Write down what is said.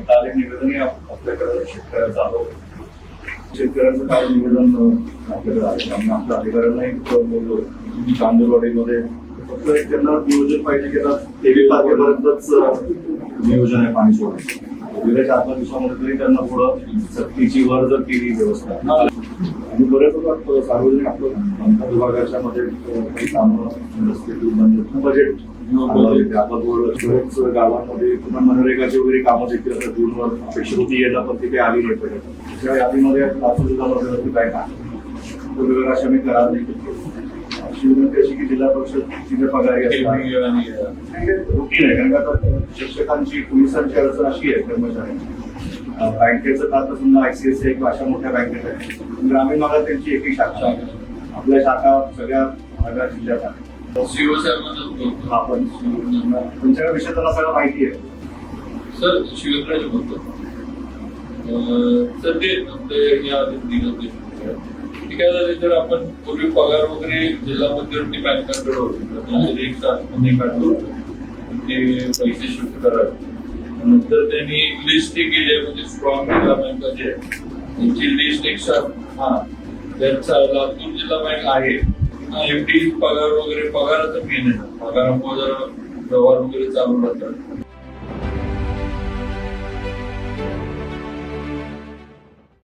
निवेदनही आप- आपल्याकडे शेतकऱ्याचं आलं. शेतकऱ्यांचं काय निवेदन आपल्याकडे आलं आम्ही आपल्या अधिकाऱ्यांनाही बोललो. कांदूरवाडीमध्ये फक्त एक त्यांना नियोजन पाहिजे की तेवीस तारखेपर्यंतच नियोजन आहे पाणी सोडायचं गेल्या चार पाच दिवसामध्ये तरी त्यांना थोडं सक्तीची वर जर केली व्यवस्था. आणि लोक सार्वजनिक आपलं विभागाच्या मध्ये काही कामं बजेट गावांमध्ये पुन्हा मनरेगाची वगैरे कामं देखील आता जूनवर अपेक्षित होती यायला पण ती काही आली नाही पाहिजे त्या यादीमध्ये लातूर जिल्ह्यामध्ये काय का वेगवेगळ्या अशा मी करार विनंती अशी की जिल्हा परिषद तिथे पगारी असतात. रुटीन आहे कारण का शिक्षकांची पोलिसांची अडचण अशी आहे कर्मचाऱ्यांची. बँकेचं खातं समजा आयसीआयसीआय किंवा अशा मोठ्या बँकेत आहे. ग्रामीण भागात त्यांची एकही शाखा आहे. आपल्या शाखा सगळ्या भागात जिल्ह्यात आपण तुमच्या विषय त्यांना सगळं माहिती आहे. सर बोलतो अं, सर ते या ते. काय झाले तर आपण पूर्वी पगार वगैरे जिल्हा मध्यवर्ती बँकांकडे होते एक तासमध्ये काढलो ते पैसे शिफ्ट करावे. नंतर त्यांनी लिस्ट ही केली आहे, म्हणजे स्ट्रॉंग जिल्हा बँका जे आहे. त्यांची लिस्ट एक साथ हा त्यांचा लातूर जिल्हा बँक आहे. एफडी पगार वगैरे पगार तर मेन आहे. पगारामुळे जरा व्यवहार वगैरे चालू राहतात.